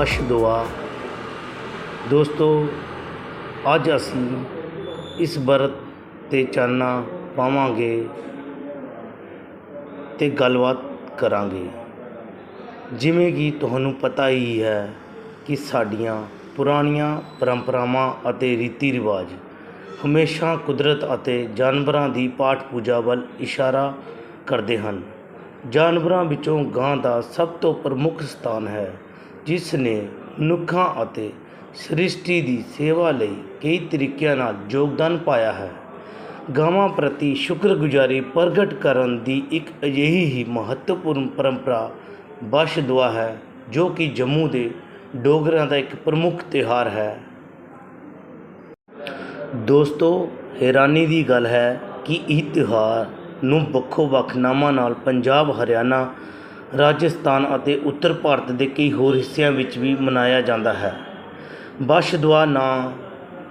ਬਖਸ਼ ਦੁਆ। ਦੋਸਤੋ, ਅੱਜ ਅਸੀਂ ਇਸ ਵਰਤ 'ਤੇ ਚਾਨਣਾ ਪਾਵਾਂਗੇ ਅਤੇ ਗੱਲਬਾਤ ਕਰਾਂਗੇ। ਜਿਵੇਂ ਕਿ ਤੁਹਾਨੂੰ ਪਤਾ ਹੀ ਹੈ ਕਿ ਸਾਡੀਆਂ ਪੁਰਾਣੀਆਂ ਪਰੰਪਰਾਵਾਂ ਅਤੇ ਰੀਤੀ ਰਿਵਾਜ ਹਮੇਸ਼ਾ ਕੁਦਰਤ ਅਤੇ ਜਾਨਵਰਾਂ ਦੀ ਪਾਠ ਪੂਜਾ ਵੱਲ ਇਸ਼ਾਰਾ ਕਰਦੇ ਹਨ। ਜਾਨਵਰਾਂ ਵਿੱਚੋਂ ਗਾਂ ਦਾ ਸਭ ਤੋਂ ਪ੍ਰਮੁੱਖ ਸਥਾਨ ਹੈ। ਜਿਸ ਨੇ ਮਨੁੱਖਾਂ ਅਤੇ ਸ੍ਰਿਸ਼ਟੀ ਦੀ ਸੇਵਾ ਲਈ ਕਈ ਤਰੀਕਿਆਂ ਨਾਲ ਯੋਗਦਾਨ ਪਾਇਆ ਹੈ। ਗਾਵਾਂ ਪ੍ਰਤੀ ਸ਼ੁਕਰਗੁਜ਼ਾਰੀ ਪ੍ਰਗਟ ਕਰਨ ਦੀ ਇੱਕ ਅਜਿਹੀ ਹੀ ਮਹੱਤਵਪੂਰਨ ਪਰੰਪਰਾ ਬਖਸ਼ ਦੁਆ ਹੈ, ਜੋ ਕਿ ਜੰਮੂ ਦੇ ਡੋਗਰਿਆਂ ਦਾ ਇੱਕ ਪ੍ਰਮੁੱਖ ਤਿਉਹਾਰ ਹੈ। ਦੋਸਤੋ, ਹੈਰਾਨੀ ਦੀ ਗੱਲ ਹੈ ਕਿ ਇਹ ਤਿਉਹਾਰ ਨੂੰ ਵੱਖੋ ਵੱਖ ਨਾਮਾਂ ਨਾਲ ਪੰਜਾਬ, ਹਰਿਆਣਾ ਰਾਜਸਥਾਨ ਅਤੇ ਉੱਤਰ ਭਾਰਤ ਦੇ ਕਈ ਹੋਰ ਹਿੱਸਿਆਂ ਵਿੱਚ ਵੀ ਮਨਾਇਆ ਜਾਂਦਾ ਹੈ। ਬਖਸ਼ ਨਾਂ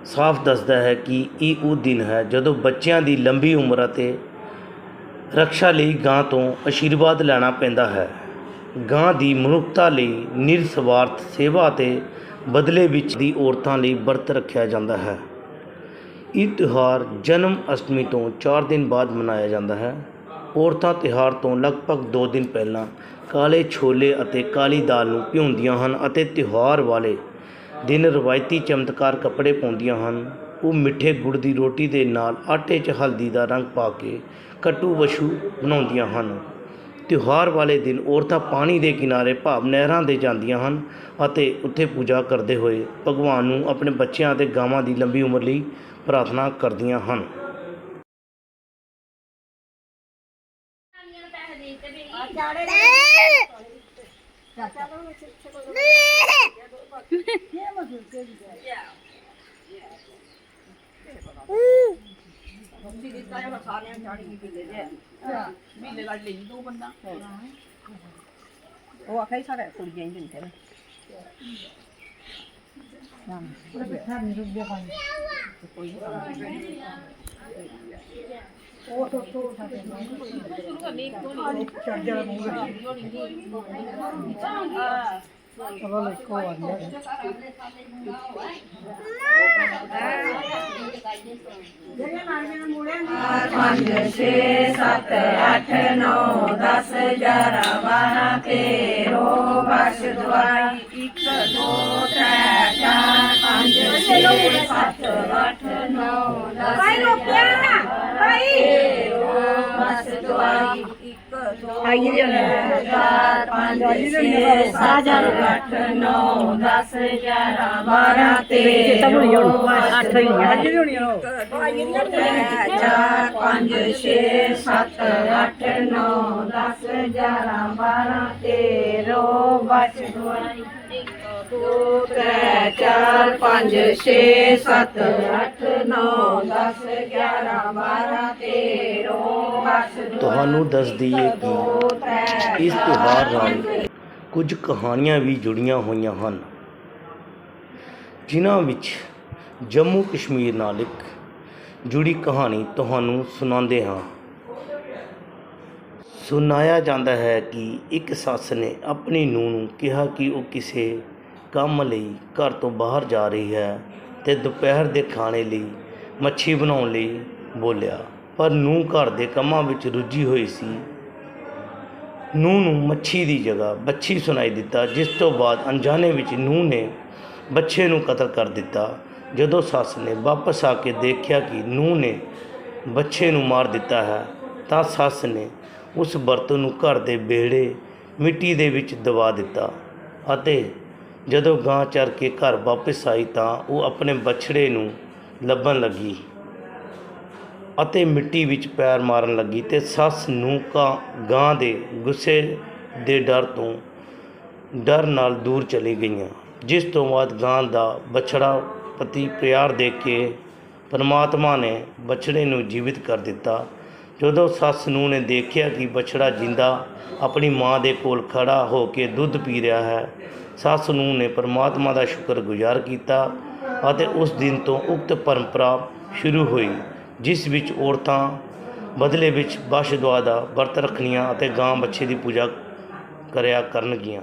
ਸਾਫ਼ ਦੱਸਦਾ ਹੈ ਕਿ ਇਹ ਉਹ ਦਿਨ ਹੈ ਜਦੋਂ ਬੱਚਿਆਂ ਦੀ ਲੰਬੀ ਉਮਰ ਅਤੇ ਰੱਖਿਆ ਲਈ ਗਾਂ ਤੋਂ ਆਸ਼ੀਰਵਾਦ ਲੈਣਾ ਪੈਂਦਾ ਹੈ। ਗਾਂ ਦੀ ਮਨੁੱਖਤਾ ਲਈ ਨਿਰਸਵਾਰਥ ਸੇਵਾ ਅਤੇ ਬਦਲੇ ਵਿੱਚ ਦੀ ਔਰਤਾਂ ਲਈ ਵਰਤ ਰੱਖਿਆ ਜਾਂਦਾ ਹੈ। ਇਹ ਤਿਉਹਾਰ ਜਨਮ ਅਸ਼ਟਮੀ ਤੋਂ 4 ਦਿਨ ਬਾਅਦ ਮਨਾਇਆ ਜਾਂਦਾ ਹੈ। ਔਰਤਾਂ ਤਿਉਹਾਰ ਤੋਂ ਲਗਭਗ 2 ਦਿਨ ਪਹਿਲਾਂ ਕਾਲੇ ਛੋਲੇ ਅਤੇ ਕਾਲੀ ਦਾਲ ਨੂੰ ਭਿਉਂਦੀਆਂ ਹਨ ਅਤੇ ਤਿਉਹਾਰ ਵਾਲੇ ਦਿਨ ਰਵਾਇਤੀ ਚਮਤਕਾਰ ਕੱਪੜੇ ਪਾਉਂਦੀਆਂ ਹਨ। ਉਹ ਮਿੱਠੇ ਗੁੜ ਦੀ ਰੋਟੀ ਦੇ ਨਾਲ ਆਟੇ 'ਚ ਹਲਦੀ ਦਾ ਰੰਗ ਪਾ ਕੇ ਕੱਟੂ ਵਸ਼ੂ ਬਣਾਉਂਦੀਆਂ ਹਨ। ਤਿਉਹਾਰ ਵਾਲੇ ਦਿਨ ਔਰਤਾਂ ਪਾਣੀ ਦੇ ਕਿਨਾਰੇ ਭਾਵ ਨਹਿਰਾਂ ਦੇ ਜਾਂਦੀਆਂ ਹਨ ਅਤੇ ਉੱਥੇ ਪੂਜਾ ਕਰਦੇ ਹੋਏ ਭਗਵਾਨ ਨੂੰ ਆਪਣੇ ਬੱਚਿਆਂ ਅਤੇ ਗਾਵਾਂ ਦੀ ਲੰਬੀ ਉਮਰ ਲਈ ਪ੍ਰਾਰਥਨਾ ਕਰਦੀਆਂ ਹਨ ਮਹੀਨੇ ਲੜ ਲਈ ਦੋ ਬੰਦਾ ਉਹ ਆਖਿਆ ਹੀ ਸਾਡਾ ਕੁੜੀਆਂ ਹੀ ਦਿੰਦੇ ਨੇ ਭਾਈ ਰੁਕਿਆ ਭਾਈ ਆਈਏ ਜਣੇ ਚਾਰ ਪੰਜ ਛੇ ਸੱਤ ਅੱਠ ਨੌ ਆਈ ਜਾਣਾ 4 5 6 7 8 9 10 11 12 13 8 ਹੀ ਅੱਜ ਵੀ ਹੋਣੀ ਆ 4 5 6 7 8 9 10 11 12 13 ਵਾਹਿਗੁਰੂ ਤੁਹਾਨੂੰ ਦੱਸ ਦਈਏ ਕਿ ਇਸ ਤਿਉਹਾਰ ਨਾਲ ਕੁਝ ਕਹਾਣੀਆਂ ਵੀ ਜੁੜੀਆਂ ਹੋਈਆਂ ਹਨ। ਜਿਨ੍ਹਾਂ ਵਿੱਚ ਜੰਮੂ ਕਸ਼ਮੀਰ ਨਾਲ ਇੱਕ ਜੁੜੀ ਕਹਾਣੀ ਤੁਹਾਨੂੰ ਸੁਣਾਉਂਦੇ ਹਾਂ। ਸੁਣਾਇਆ ਜਾਂਦਾ ਹੈ ਕਿ ਇੱਕ ਸੱਸ ਨੇ ਆਪਣੀ ਨੂੰਹ ਨੂੰ ਕਿਹਾ ਕਿ ਉਹ ਕਿਸੇ ਕੰਮ ਲਈ ਘਰ ਤੋਂ ਬਾਹਰ ਜਾ ਰਹੀ ਹੈ ਅਤੇ ਦੁਪਹਿਰ ਦੇ ਖਾਣੇ ਲਈ, ਮੱਛੀ ਬਣਾਉਣ ਲਈ ਬੋਲਿਆ। ਪਰ ਨੂੰਹ ਘਰ ਦੇ ਕੰਮਾਂ ਵਿੱਚ ਰੁੱਝੀ ਹੋਈ ਸੀ। ਨੂੰਹ ਨੂੰ ਮੱਛੀ ਦੀ ਜਗ੍ਹਾ ਬੱਛੀ ਸੁਣਾਈ ਦਿੱਤਾ, ਜਿਸ ਤੋਂ ਬਾਅਦ ਅਣਜਾਣੇ ਵਿੱਚ ਨੂੰਹ ਨੇ ਬੱਚੇ ਨੂੰ ਕਤਲ ਕਰ ਦਿੱਤਾ। ਜਦੋਂ ਸੱਸ ਨੇ ਵਾਪਸ ਆ ਕੇ ਦੇਖਿਆ ਕਿ ਨੂੰਹ ਨੇ ਬੱਚੇ ਨੂੰ ਮਾਰ ਦਿੱਤਾ ਹੈ, ਤਾਂ ਸੱਸ ਨੇ ਉਸ ਬਰਤਨ ਨੂੰ ਘਰ ਦੇ ਵਿਹੜੇ, ਮਿੱਟੀ ਦੇ ਵਿੱਚ ਦਬਾ ਦਿੱਤਾ ਅਤੇ ਜਦੋਂ ਗਾਂ ਚਰ ਕੇ ਘਰ ਵਾਪਸ ਆਈ ਤਾਂ ਉਹ ਆਪਣੇ ਬਛੜੇ ਨੂੰ ਲੱਭਣ ਲੱਗੀ ਅਤੇ ਮਿੱਟੀ ਵਿੱਚ ਪੈਰ ਮਾਰਨ ਲੱਗੀ ਤੇ ਸੱਸ ਨੂੰ ਕਾਂ, ਗਾਂ ਦੇ ਗੁੱਸੇ ਦੇ ਡਰ ਤੋਂ ਡਰ ਨਾਲ ਦੂਰ ਚਲੀ ਗਈਆਂ, ਜਿਸ ਤੋਂ ਬਾਅਦ ਗਾਂ ਦਾ ਬਛੜਾ ਪਤੀ ਪਿਆਰ ਦੇ ਕੇ ਪਰਮਾਤਮਾ ਨੇ ਬਛੜੇ ਨੂੰ ਜੀਵਿਤ ਕਰ ਦਿੱਤਾ। ਜਦੋਂ ਸੱਸ ਨੂੰ ਨੇ ਦੇਖਿਆ ਕਿ ਬਛੜਾ ਜਿੰਦਾ ਆਪਣੀ ਮਾਂ ਦੇ ਕੋਲ ਖੜਾ ਹੋ ਕੇ ਦੁੱਧ ਪੀ ਰਿਹਾ ਹੈ ਸੱਸ ਨੂੰ ਨੇ ਪਰਮਾਤਮਾ ਦਾ ਸ਼ੁਕਰਗੁਜ਼ਾਰ ਕੀਤਾ ਅਤੇ ਉਸ ਦਿਨ ਤੋਂ ਉਕਤ ਪਰੰਪਰਾ ਸ਼ੁਰੂ ਹੋਈ, ਜਿਸ ਵਿੱਚ ਔਰਤਾਂ ਬਦਲੇ ਵਿੱਚ ਬਖਸ਼ ਦੁਆ ਦਾ ਵਰਤ ਰੱਖਣੀਆਂ ਅਤੇ ਗਾਂ ਬੱਚੇ ਦੀ ਪੂਜਾ ਕਰਿਆ ਕਰਨਗੀਆਂ।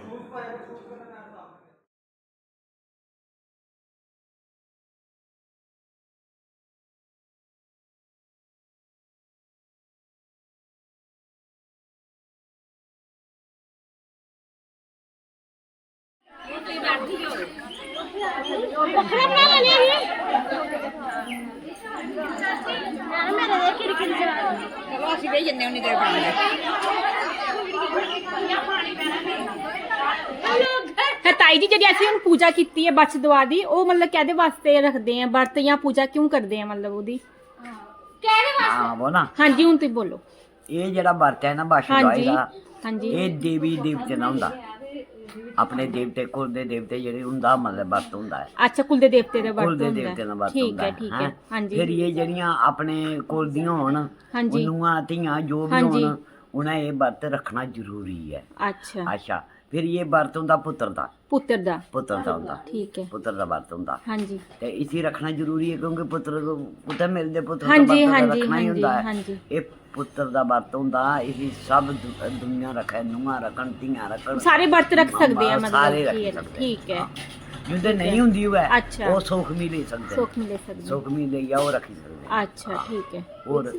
ਚਲੋ ਅਸੀਂ ਵੀ ਜੰਨੇ ਉਹਨੇ ਦੇਰ ਬਣਾਉਂਦੇ। ਹੈ ਤਾਈ ਜੀ ਜਿਹੜੀ ਅਸੀਂ ਹੁਣ ਪੂਜਾ ਕੀਤੀ ਹੈ ਬਚ ਦਵਾ ਦੀ ਉਹ ਮਤਲਬ ਕਿਹਦੇ ਵਾਸਤੇ ਰੱਖਦੇ ਆ? ਵਰਤ ਜਾਂ ਪੂਜਾ ਕਿਉਂ ਕਰਦੇ ਆ ਮਤਲਬ ਉਹਦੀ? ਹਾਂ ਉਹ ਨਾ। ਹਾਂਜੀ ਹੁਣ ਤੁਸੀਂ ਬੋਲੋ। ਇਹ ਜਿਹੜਾ ਵਰਤ ਹੈ ਨਾ ਬਾਸ਼ੀ ਦਵਾਈ ਹਾਂਜੀ। ਦਾ ਹਾਂਜੀ। ਇਹ ਦੇਵੀ ਦੇਵਤੇ ਨਾਲ ਹੁੰਦਾ। ਆਪਣੇ ਦੇਵਤੇ ਕੁਲ ਦੇ ਦੇਵਤੇ ਜਿਹੜੇ ਹੁੰਦਾ ਮਤਲਬ ਵਰਤ ਹੁੰਦਾ ਹੈ। ਅੱਛਾ ਕੁਲ ਦੇ ਦੇਵਤੇ ਦਾ ਕੁਲ ਵਰਤ ਦੇ ਹੁੰਦਾ ਦੇਵਤੇ ਨਾਲ ਵਰਤ ਠੀਕ ਹੁੰਦਾ ਹੈ ਠੀਕ ਹੈ। ਹੈਂ। ਹਾਂਜੀ। ਫਿਰ ਇਹ ਜਿਹੜੀਆਂ ਆਪਣੇ ਕੁਲ ਦੀਆਂ ਹੋਣ ਹਾਂਜੀ। ਧੀਆਂ ਜੋ ਵੀ ਹਾਂਜੀ। ਹੋਣ ਉਹਨਾਂ ਇਹ ਵਰਤ ਰੱਖਣਾ ਜ਼ਰੂਰੀ ਹੈ। ਅੱਛਾ। ਅੱਛਾ ਫਿਰ ਇਹ ਵਰਤ ਹੁੰਦਾ ਪੁੱਤਰ ਦਾ। ਪੁੱਤਰ ਦਾ। ਪੁੱਤਰ ਦਾ ਹੁੰਦਾ। ਠੀਕ ਹੈ। ਪੁੱਤਰ ਦਾ ਵਰਤ ਹੁੰਦਾ। ਹਾਂਜੀ। ਤੇ ਇਸੇ ਰੱਖਣਾ ਜ਼ਰੂਰੀ ਹੈ ਕਿਉਂਕਿ ਪੁੱਤਰ ਪੁੱਤਰ ਮਿਲਦੇ ਪੁੱਤਰ ਦਾ ਹਾਂਜੀ, ਵਰਤ ਹਾਂਜੀ, ਰੱਖਣਾ ਹੀ ਹੁੰਦਾ ਹੈ। ਹਾਂਜੀ। ਇਹ ਪੁੱਤਰ ਦਾ ਵਰਤ ਹੁੰਦਾ ਇਹ ਸਭ ਦੁ- ਦੁਨੀਆ ਰੱਖੇ ਨੂੰਹਾਂ ਰੱਖਣ ਧੀਆਂ ਰੱਖਣ। ਸਾਰੇ ਵਰਤ ਰੱਖ ਸਕਦੇ ਆ ਮਾਂ ਸਾਰੇ ਮਤਲਬ ਰੱਖ ਕੀ ਸਕਦੇ ਆ। ਠੀਕ ਹੈ। ਹਾਂ। ਜਿਹਦੇ ਨਹੀਂ ਹੁੰਦੀ ਉਹ ਹੈ ਅੱਛਾ। ਉਹ ਸੁੱਖ ਵੀ ਲੈ ਸਕਦੇ ਸੁੱਖ ਮਿਲੇ ਸਕਦੇ ਸੁੱਖ ਵੀ ਲਈ ਆ ਉਹ ਰੱਖੀ ਸਕਦੇ। ਆ। ਅੱਛਾ ਠੀਕ ਹੈ। ਹੋਰ?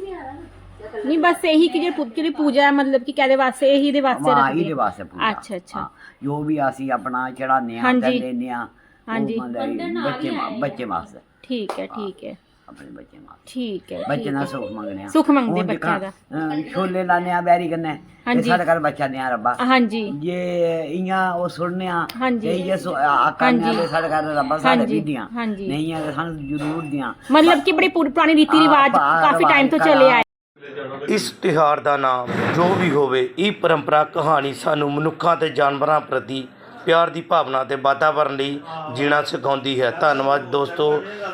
ਨਹੀਂ ਬਸ ਇਹੀ ਕਿ ਜਿਹੜੀ ਪੂ- ਜਿਹੜੀ ਪੂਜਾ ਹੈ ਮਤਲਬ ਕਿ ਕਾਹਦੇ ਵਾਸਤੇ ਇਹੀ ਦੇ ਵਾਸਤੇ ਹਾਂ ਰੱਖਦੇ ਇਹਦੇ ਵਾਸਤੇ ਪੂਜਾ। ਅੱਛਾ ਅੱਛਾ। ਹਾਂ, ਜੋ ਵੀ ਅਸੀਂ ਆਪਣਾ ਚੜਾਉਂਦੇ ਆ ਹਾਂਜੀ। ਕਰ ਲੈਂਦੇ ਆ ਹਾਂਜੀ। ਬੱਚੇ ਮਾ- ਬੱਚੇ ਵਾਸਤੇ। ਠੀਕ ਹੈ। ਠੀਕ ਹੈ। ਆਪਣੇ ਬੱਚੇ ਵਾਸਤੇ ਠੀਕ ਹੈ ਬੱਚੇ ਨਾਲ। ਸੁੱਖ ਮੰਗਣੇ ਆ ਸੁੱਖ ਮੰਗਦੇ ਹੁਣ ਬੱਚਿਆਂ ਦੇਖਾਂ, ਅਹ, ਛੋਲੇ ਲਾਣੇ ਆ ਬੈਰੀ ਕਰਨੇ ਤੇ ਹਾਂਜੀ। ਸਾਡੇ ਘਰ ਬੱਚਾ ਨੇ ਆ ਰੱਬਾ ਹਾਂਜੀ ਜੇ ਇਆਂ ਉਹ ਸੁਣਨੇ ਆ ਹਾਂਜੀ। ਤੇ ਇਹ ਆਕਾਂ ਨੇ ਹਾਂਜੀ। ਸਾਡੇ ਘਰ ਰੱਬਾ ਸਾਡੇ ਹਾਂਜੀ, ਵੀ ਦੀਆਂ ਹਾਂਜੀ। ਨਹੀਂ ਆ ਤੇ ਸਾਨੂੰ ਜ਼ਰੂਰ ਦੀਆਂ ਮਤਲਬ ਕਿ ਬੜੇ ਪੁਰ- ਪੁਰਾਣੇ ਰੀਤੀ ਰਿਵਾਜ ਹਾਂ, ਕਾਫੀ ਟਾਈਮ ਤੋਂ। ਚੱਲੇ ਆਏ ਇਸ ਤਿਉਹਾਰ ਦਾ ਨਾਮ ਜੋ ਵੀ ਹੋਵੇ ਇਹ ਪਰੰਪਰਾ ਕਹਾਣੀ ਸਾਨੂੰ ਮਨੁੱਖਾਂ ਤੇ ਜਾਨਵਰਾਂ ਪ੍ਰਤੀ ਪਿਆਰ ਦੀ ਭਾਵਨਾ ਤੇ ਵਾਤਾਵਰਨ ਲਈ ਜੀਣਾ ਸਿਖਾਉਂਦੀ ਹੈ। ਧੰਨਵਾਦ ਦੋਸਤੋ।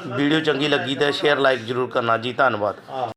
ਵੀਡੀਓ ਚੰਗੀ ਲੱਗੀ ਤਾਂ ਸ਼ੇਅਰ ਲਾਈਕ ਜ਼ਰੂਰ ਕਰਨਾ ਜੀ। ਧੰਨਵਾਦ।